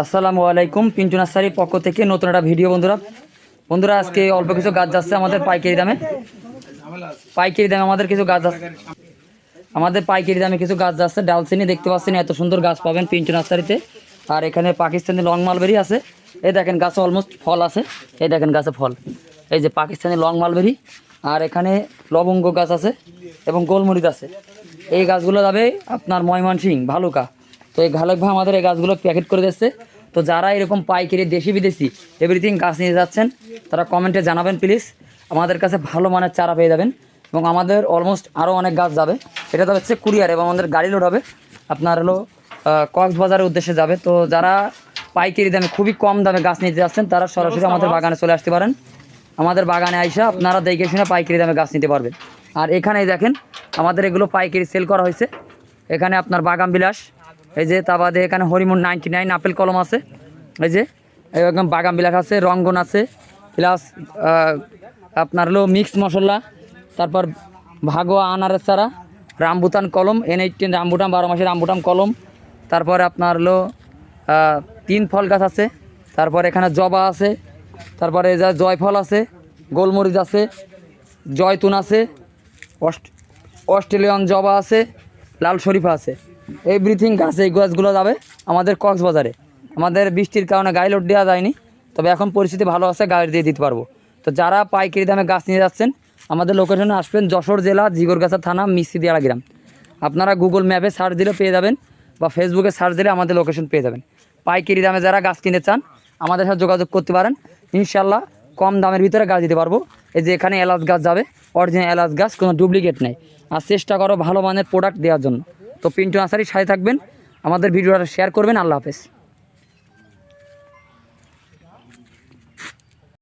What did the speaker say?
আসসালামু আলাইকুম পিন্টু নার্সারির পক্ষ থেকে নতুন একটা ভিডিও বন্ধুরা। বন্ধুরা, আজকে অল্প কিছু গাছ যাচ্ছে আমাদের পাইকারি দামে। পাইকারি দামে আমাদের কিছু গাছ যাচ্ছে। আমাদের পাইকারি দামে কিছু গাছ যাচ্ছে। ডালচিনি দেখতে পাচ্ছেন, এত সুন্দর গাছ পাবেন পিন্টু নার্সারিতে। আর এখানে পাকিস্তানি লং মালবেরি আছে। এই দেখেন, গাছে অলমোস্ট ফল আছে। এই দেখেন, গাছে ফল। এই যে পাকিস্তানি লং মালবেরি। আর এখানে লবঙ্গ গাছ আছে এবং গোলমরিচ আছে। এই গাছগুলো যাবে আপনার ময়মনসিং ভালুকা। তো এই ঘালক ভাই আমাদের এই গাছগুলো প্যাকেট করে দিচ্ছে তো যারা এরকম পাইকারি দেশি বিদেশি এভরিথিং গাছ নিয়ে যাচ্ছেন তারা কমেন্টে জানাবেন প্লিজ আমাদের কাছে ভালো মানের চারা পেয়ে যাবেন এবং আমাদের অলমোস্ট আরও অনেক গাছ যাবে। এটা তো হচ্ছে কুরিয়ার এবং আমাদের গাড়ি লোড হবে। আপনার হলো কক্সবাজারের উদ্দেশ্যে যাবে। তো যারা পাইকারি দামে খুবই কম দামে গাছ নিতে যাচ্ছেন তারা সরাসরি আমাদের বাগানে চলে আসতে পারেন। আমাদের বাগানে আইসা আপনারা দেখে শুনে পাইকারি দামে গাছ নিতে পারবেন। আর এখানেই দেখেন আমাদের এগুলো পাইকারি সেল করা হয়েছে। এখানে আপনার বাগান বিলাস এই যে তা বাদে এখানে হরিমুন নাইনটি নাইন, আপেল কলম আছে। এই যে, এই একদম বাগান বিলাস আছে, রঙ্গন আছে, প্লাস আপনার হলো মিক্স মশলা, তারপর ভাগোয়া আনারের চারা রামবুতান কলম এন এইটিন রামবুটান বারো মাসের রামবুটান কলম, তারপরে আপনার হলো তিন ফল গাছ আছে, তারপর এখানে জবা আছে, তারপরে যা জয়ফল আছে, গোলমরিচ আছে, জয়তুন আছে, অস্ট, অস্ট্রেলিয়ান জবা আছে, লাল শরীফা আছে। এভরিথিং গাছ, এই গাছগুলো যাবে আমাদের কক্সবাজারে। আমাদের বৃষ্টির কারণে গাড়ি লোড দেওয়া যায়নি, তবে এখন পরিস্থিতি ভালো আছে, গাড়ি দিয়ে দিতে পারব। তো যারা পাইকারি দামে গাছ নিয়ে যাচ্ছেন, আমাদের লোকেশনে আসবেন যশোর জেলা, জিগরগাছা থানা মিস্ত্রিদিয়ালা গ্রাম। আপনারা গুগল ম্যাপে সার্চ দিলে পেয়ে যাবেন বা ফেসবুকে সার্চ দিলে আমাদের লোকেশন পেয়ে যাবেন। পাইকারি দামে যারা গাছ কিনতে চান, আমাদের সাথে যোগাযোগ করতে পারেন। ইনশাল্লাহ কম দামের ভিতরে গাছ দিতে পারব। এই যে এখানে এলাচ গাছ যাবে অরিজিনাল এলাচ গাছ, কোনো ডুপ্লিকেট নেই। আর চেষ্টা করো ভালো মানের প্রোডাক্ট দেওয়ার জন্য। তো পিন্টু আসারি সাথে থাকবেন। আমাদের ভিডিওটা শেয়ার করবেন। আল্লাহ হাফেজ।